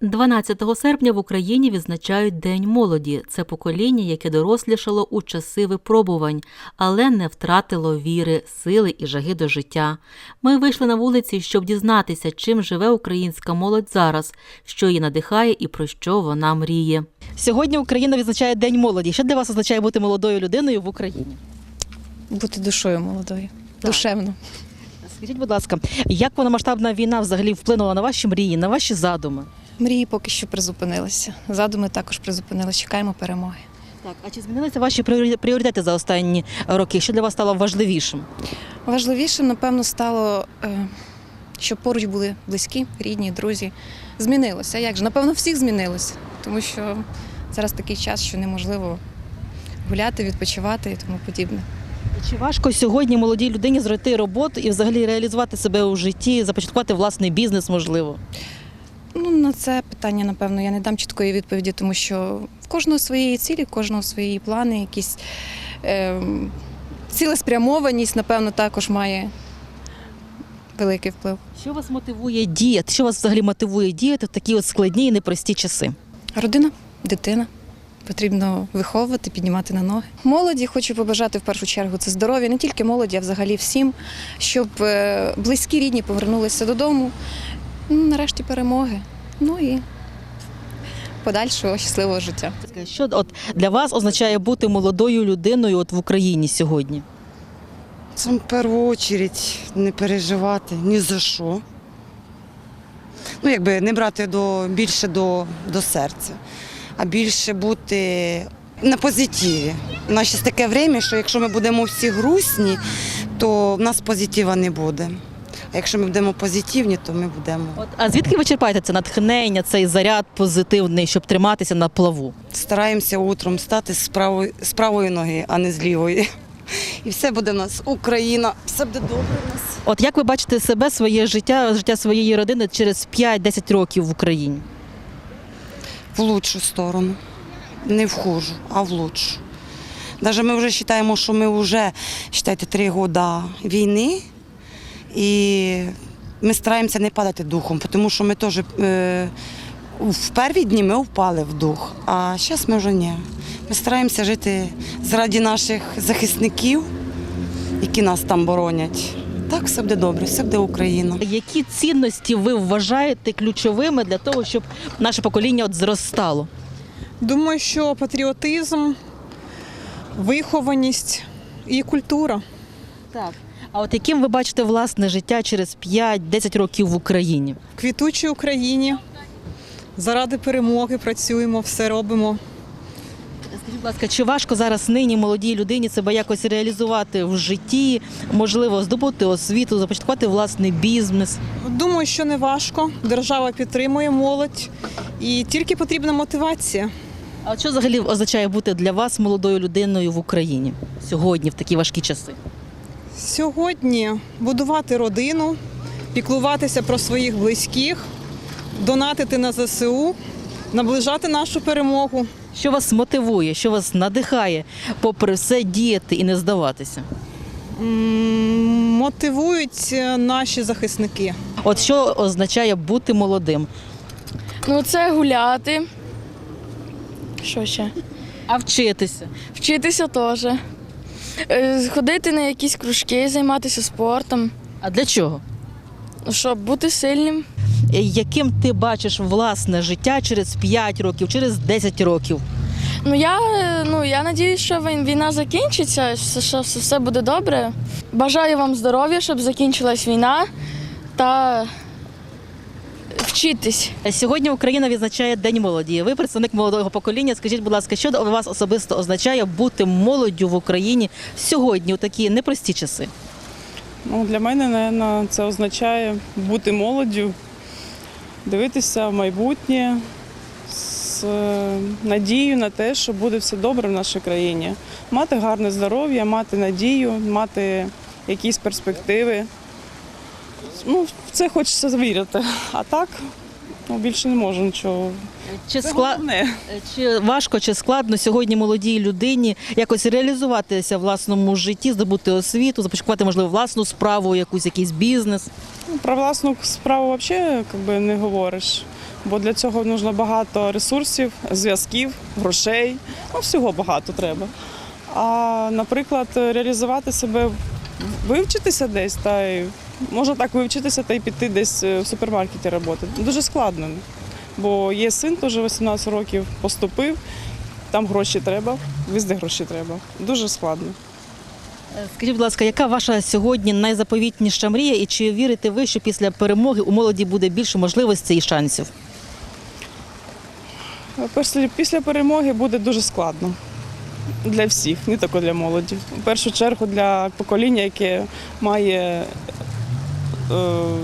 12 серпня в Україні відзначають День молоді. Це покоління, яке дорослішало у часи випробувань, але не втратило віри, сили і жаги до життя. Ми вийшли на вулиці, щоб дізнатися, чим живе українська молодь зараз, що її надихає і про що вона мріє. Сьогодні Україна відзначає День молоді. Що для вас означає бути молодою людиною в Україні? Бути душою молодою, душевно. Скажіть, будь ласка, як повномасштабна війна взагалі вплинула на ваші мрії, на ваші задуми? Мрії поки що призупинилися. Задуми також призупинилися. Чекаємо перемоги. Так, а чи змінилися ваші пріоритети за останні роки? Що для вас стало важливішим? Важливішим, напевно, стало, е, щоб поруч були близькі, рідні, друзі. Змінилося. Як же? Напевно, всіх змінилося, тому що зараз такий час, що неможливо гуляти, відпочивати і тому подібне. Чи важко сьогодні молодій людині знайти роботу і взагалі реалізувати себе у житті, започаткувати власний бізнес, можливо? Ну, на це питання, напевно, я не дам чіткої відповіді, тому що в кожного свої цілі, в кожного свої плани, якісь е, цілеспрямованість, напевно, також має великий вплив. Що вас мотивує діяти? Що вас взагалі мотивує діяти в такі от складні і непрості часи? Родина, дитина. Потрібно виховувати, піднімати на ноги. Молоді хочу побажати в першу чергу це здоров'я, не тільки молоді, а взагалі всім, щоб е, близькі рідні повернулися додому. Ну, нарешті перемоги. Ну і подальшого щасливого життя. Що от для вас означає бути молодою людиною от в Україні сьогодні? Це в першу чергу не переживати ні за що. Ну, якби не брати до, більше до, до серця, а більше бути на позитиві. У нас зараз таке время, що якщо ми будемо всі грустні, то в нас позитива не буде. А якщо ми будемо позитивні, то ми будемо. От, а звідки ви черпаєте це натхнення, цей заряд позитивний, щоб триматися на плаву? Стараємося утром стати з правої, з правої ноги, а не з лівої. І все буде в нас Україна, все буде добре в нас. От як ви бачите себе, своє життя, життя своєї родини через 5-10 років в Україні? в лучшу сторону. Не в хужу, а в лучшу. Навіть ми вже вважаємо, що ми вже вважайте, три роки війни, і ми стараємося не падати духом, тому що ми теж е, в перві дні ми впали в дух, а зараз ми вже ні. Ми стараємося жити заради наших захисників, які нас там боронять. Так, все буде добре, все буде Україна. Які цінності ви вважаєте ключовими для того, щоб наше покоління от зростало? Думаю, що патріотизм, вихованість і культура. Так. А от яким ви бачите власне життя через 5-10 років в Україні? В квітучій Україні заради перемоги працюємо, все робимо. Скажіть, будь ласка, чи важко зараз нині молодій людині себе якось реалізувати в житті, можливо, здобути освіту, започаткувати власний бізнес? Думаю, що не важко. Держава підтримує молодь і тільки потрібна мотивація. А от що взагалі означає бути для вас молодою людиною в Україні сьогодні, в такі важкі часи? Сьогодні будувати родину, піклуватися про своїх близьких, донатити на ЗСУ, наближати нашу перемогу. Що вас мотивує, що вас надихає, попри все діяти і не здаватися? Мотивують е, наші захисники. От що означає бути молодим? Ну, це гуляти. Що ще? А вчитися? Вчитися теж. Е, Ходити на якісь кружки, займатися спортом, А для чого? щоб бути сильним. Е, Яким ти бачиш власне життя через 5 років, через 10 років? Ну я, е, ну, я надіюсь, що війна закінчиться, що все буде добре. Бажаю вам здоров'я, щоб закінчилась війна та вчитись. Сьогодні Україна відзначає День молоді. Ви представник молодого покоління. Скажіть, будь ласка, що для вас особисто означає бути молоддю в Україні сьогодні у такі непрості часи? Ну, для мене, напевно, це означає бути молоддю, дивитися в майбутнє з е, надією на те, що буде все добре в нашій країні. Мати гарне здоров'я, мати надію, мати якісь перспективи. Ну, в це хочеться вірити. А так, ну, більше не можу нічого. Чи Це скла... головне. чи важко, чи складно сьогодні молодій людині якось реалізуватися в власному житті, здобути освіту, започаткувати можливо власну справу, якусь якийсь бізнес? Ну, Про власну справу взагалі як би, не говориш. бо для цього потрібно багато ресурсів, зв'язків, грошей. Ну, всього багато треба. А, наприклад, реалізувати себе, вивчитися десь та й можна так вивчитися та й піти десь е, в супермаркеті працювати. Дуже складно. Бо є син, теж 18 років, поступив, там гроші треба, везде гроші треба. Дуже складно. Е, Скажіть, будь ласка, яка ваша сьогодні найзаповітніша мрія, і чи вірите ви, що після перемоги у молоді буде більше можливостей і шансів? Після, після перемоги буде дуже складно для всіх, не тільки для молоді. В першу чергу для покоління, яке має е,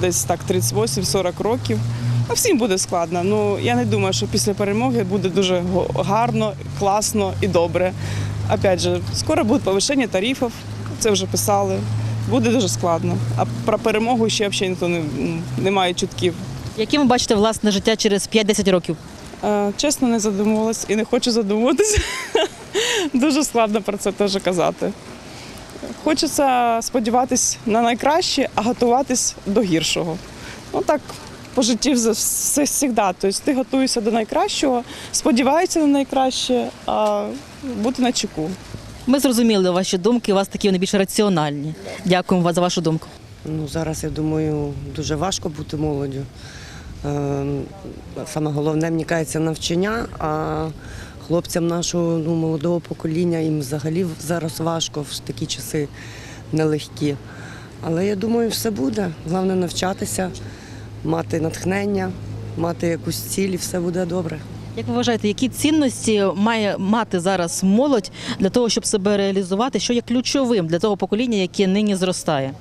десь так 38-40 років. А всім буде складно. Ну я не думаю, що після перемоги буде дуже гарно, класно і добре. Опять же, скоро буде повищення тарифів, це вже писали. Буде дуже складно. А про перемогу ще взагалі ніхто не, не має чутків. Яким ви бачите власне життя через 5-10 років? Е, Чесно, не задумувалась і не хочу задумуватися. Дуже складно про це теж казати. Хочеться сподіватись на найкраще, а готуватись до гіршого. Ну так по житті завжди. Тобто ти готуєшся до найкращого, сподіваєшся на найкраще, а бути на чеку. Ми зрозуміли ваші думки, у вас такі вони більш раціональні. Дякуємо вам за вашу думку. Ну, зараз, я думаю, дуже важко бути молоддю. Е, Саме головне, мені кажеться, навчання, а хлопцям нашого ну, молодого покоління їм взагалі зараз важко в такі часи нелегкі. Але я думаю, все буде. Головне навчатися, мати натхнення, мати якусь ціль і все буде добре. Як ви вважаєте, які цінності має мати зараз молодь для того, щоб себе реалізувати? Що є ключовим для того покоління, яке нині зростає?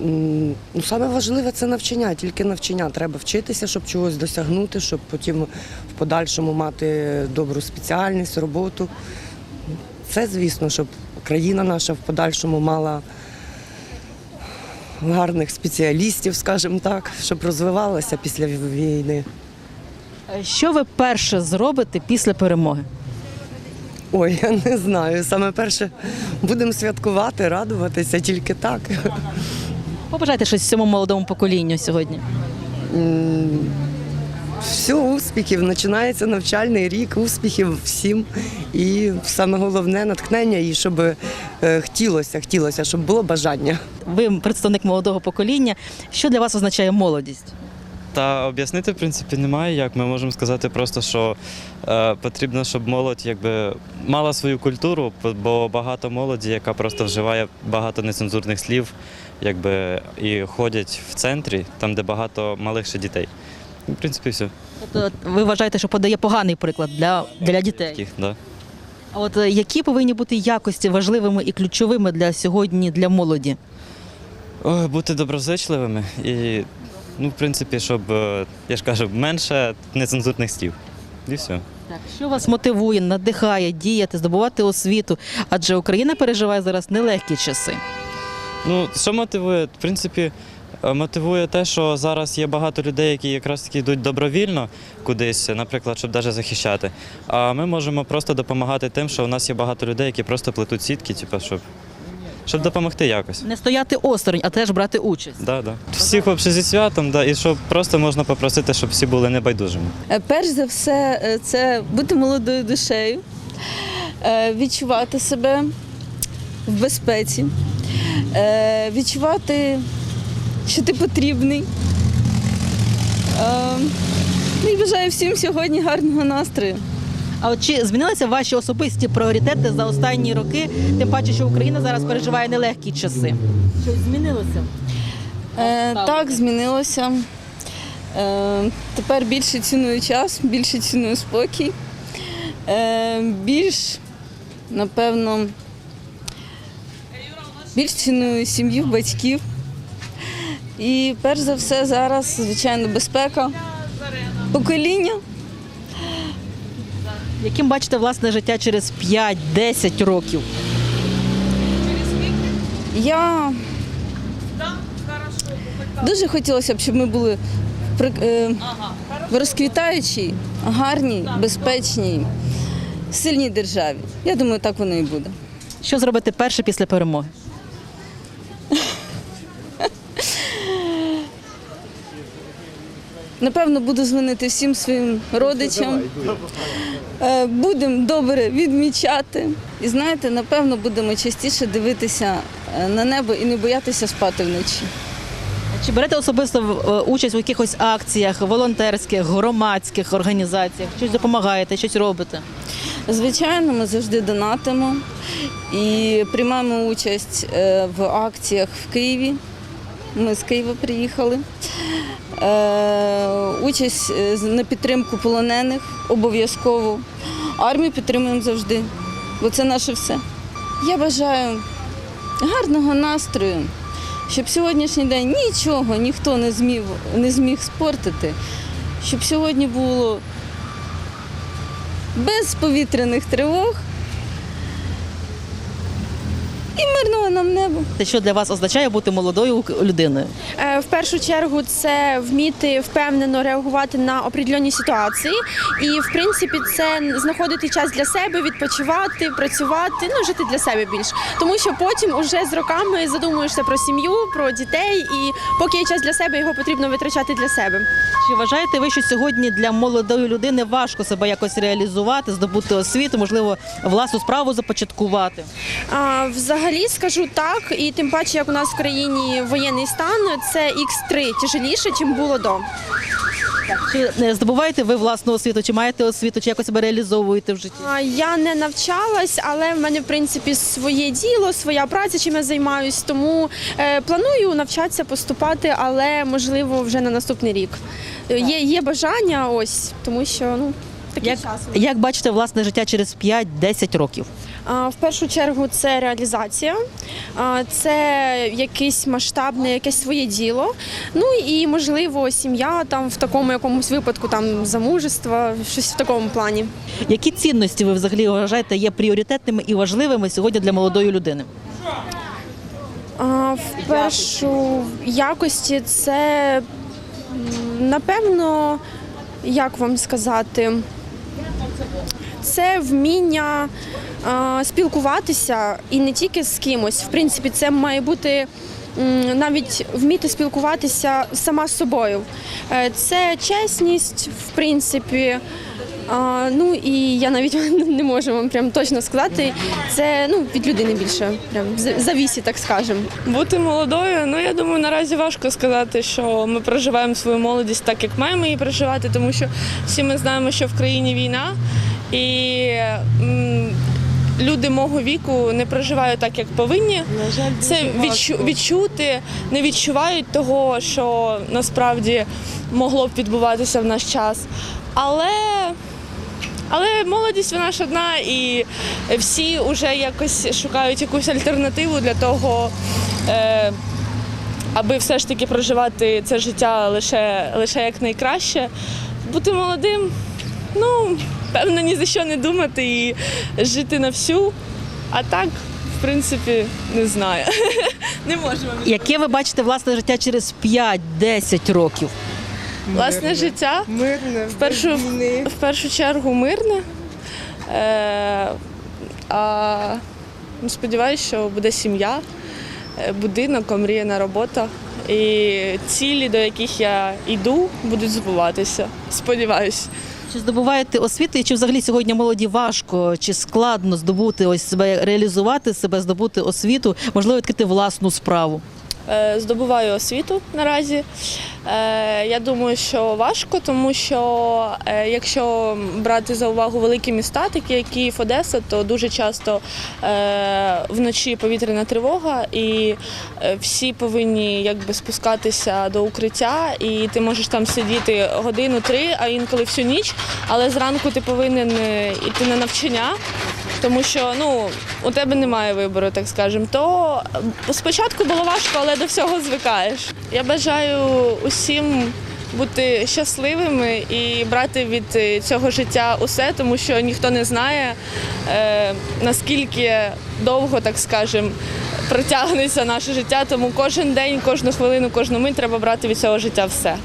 Ну, саме важливе це навчання, тільки навчання. Треба вчитися, щоб чогось досягнути, щоб потім в подальшому мати добру спеціальність, роботу. Це, звісно, щоб країна наша в подальшому мала гарних спеціалістів, скажімо так, щоб розвивалася після війни. Що ви перше зробите після перемоги? Ой, я не знаю. Саме перше будемо святкувати, радуватися тільки так. Побажайте щось цьому молодому поколінню сьогодні. Все, успіхів. Починається навчальний рік, успіхів всім. І саме головне натхнення, і щоб е, хотілося, хотілося, щоб було бажання. Ви представник молодого покоління. Що для вас означає молодість? Та об'яснити, в принципі, немає як. Ми можемо сказати просто, що е, потрібно, щоб молодь якби мала свою культуру, бо багато молоді, яка просто вживає багато нецензурних слів, якби і ходять в центрі, там, де багато малих ще дітей. В принципі, все. Тобто ви вважаєте, що подає поганий приклад для, для дітей? Таких, да. А от е, які повинні бути якості важливими і ключовими для сьогодні для молоді? Ой, бути доброзичливими і, ну, в принципі, щоб, е, я ж кажу, менше нецензурних слів. І все. Так, що вас мотивує, надихає діяти, здобувати освіту? Адже Україна переживає зараз нелегкі часи. Ну, що мотивує? В принципі, е, мотивує те, що зараз є багато людей, які якраз таки йдуть добровільно кудись, наприклад, щоб навіть захищати. А ми можемо просто допомагати тим, що у нас є багато людей, які просто плетуть сітки, типу, щоб, щоб допомогти якось. Не стояти осторонь, а теж брати участь. Да, да. Всіх взагалі зі святом, да, і щоб просто можна попросити, щоб всі були небайдужими. Е, Перш за все, е, це бути молодою душею, е, відчувати себе в безпеці, відчувати, що ти потрібний. Ну і бажаю всім сьогодні гарного настрою. А от чи змінилися ваші особисті пріоритети за останні роки? Тим паче, що Україна зараз переживає нелегкі часи. Щось змінилося? Е, Так, змінилося. Е, Тепер більше ціную час, більше ціную спокій. Е, Більш, напевно, більш ціную сім'ю, батьків. І перш за все зараз, звичайно, безпека, покоління. Яким бачите власне життя через 5-10 років? Я дуже хотілося б, щоб ми були в е, в розквітаючій, гарній, безпечній, сильній державі. Я думаю, так воно і буде. Що зробити перше після перемоги? Напевно, буду дзвонити всім своїм родичам. Е, Будемо добре відмічати. І знаєте, напевно, будемо частіше дивитися е, на небо і не боятися спати вночі. Чи берете особисто е, участь у якихось акціях, волонтерських, громадських організаціях? Щось допомагаєте, щось робите? Звичайно, ми завжди донатимо і приймаємо участь в акціях в Києві. Ми з Києва приїхали. Е, Участь е, на підтримку полонених обов'язково. Армію підтримуємо завжди, бо це наше все. Я бажаю гарного настрою, щоб сьогоднішній день нічого ніхто не зміг, не зміг спортити, щоб сьогодні було без повітряних тривог і нам неба. Те, що для вас означає бути молодою людиною? Е, В першу чергу це вміти впевнено реагувати на определені ситуації, і в принципі це знаходити час для себе, відпочивати, працювати, ну жити для себе більш. Тому що потім уже з роками задумуєшся про сім'ю, про дітей, і поки є час для себе, його потрібно витрачати для себе. Чи вважаєте ви, що сьогодні для молодої людини важко себе якось реалізувати, здобути освіту, можливо, власну справу започаткувати? А, взагалі скажу так, і тим паче, як у нас в країні воєнний стан, це X3 тяжеліше, чим було до. Чи не здобуваєте ви власну освіту, чи маєте освіту, чи якось себе реалізовуєте в житті? Я не навчалась, але в мене в принципі своє діло, своя праця, чим я займаюсь. Тому е, планую навчатися, поступати, але можливо вже на наступний рік. Е, Є, є бажання, ось тому що ну такий Як, час. як бачите власне життя через 5-10 років? В першу чергу це реалізація, це якесь масштабне, якесь своє діло. Ну і можливо сім'я там в такому якомусь випадку, там замужество, щось в такому плані. Які цінності ви взагалі вважаєте є пріоритетними і важливими сьогодні для молодої людини? А, В першу якості це напевно, як вам сказати, це вміння спілкуватися і не тільки з кимось. В принципі, це має бути навіть вміти спілкуватися сама з собою. Е, Це чесність, в принципі. Ну і я навіть не можу вам прям точно сказати. Це ну від людини більше прям за- завісі, так скажемо. Бути молодою, ну я думаю, наразі важко сказати, що ми проживаємо свою молодість так, як маємо її проживати, тому що всі ми знаємо, що в країні війна, і люди мого віку не проживають так, як повинні. Це відчу- відчути, не відчувають того, що насправді могло б відбуватися в наш час. Але але молодість вона ж одна, і всі вже якось шукають якусь альтернативу для того, е, аби все ж таки проживати це життя лише, лише як найкраще. Бути молодим, ну, певно, ні за що не думати і жити на всю. А так, в принципі, не знаю. Не можемо. Яке ви бачите власне життя через 5-10 років? Власне життя. Мирне, В першу, в першу чергу мирне. Е, а ну, сподіваюся, що буде сім'я, е, будинок, омріяна робота. І цілі, до яких я йду, будуть збуватися. Сподіваюся. Чи здобуваєте освіту, і чи взагалі сьогодні молоді важко чи складно здобути ось себе реалізувати себе, здобути освіту, можливо, відкрити власну справу? Е, Здобуваю освіту наразі. Е, Я думаю, що важко, тому що е, якщо брати за увагу великі міста, такі як Київ, Одеса, то дуже часто е, вночі повітряна тривога, і всі повинні якби спускатися до укриття, і ти можеш там сидіти годину-три, а інколи всю ніч. Але зранку ти повинен йти на навчання. Тому що ну у тебе немає вибору, так скажемо. То спочатку було важко, але до всього звикаєш. Я бажаю усім бути щасливими і брати від е, цього життя усе, тому що ніхто не знає, е, наскільки довго, так скажемо, протягнеться наше життя. Тому кожен день, кожну хвилину, кожну мить треба брати від цього життя все.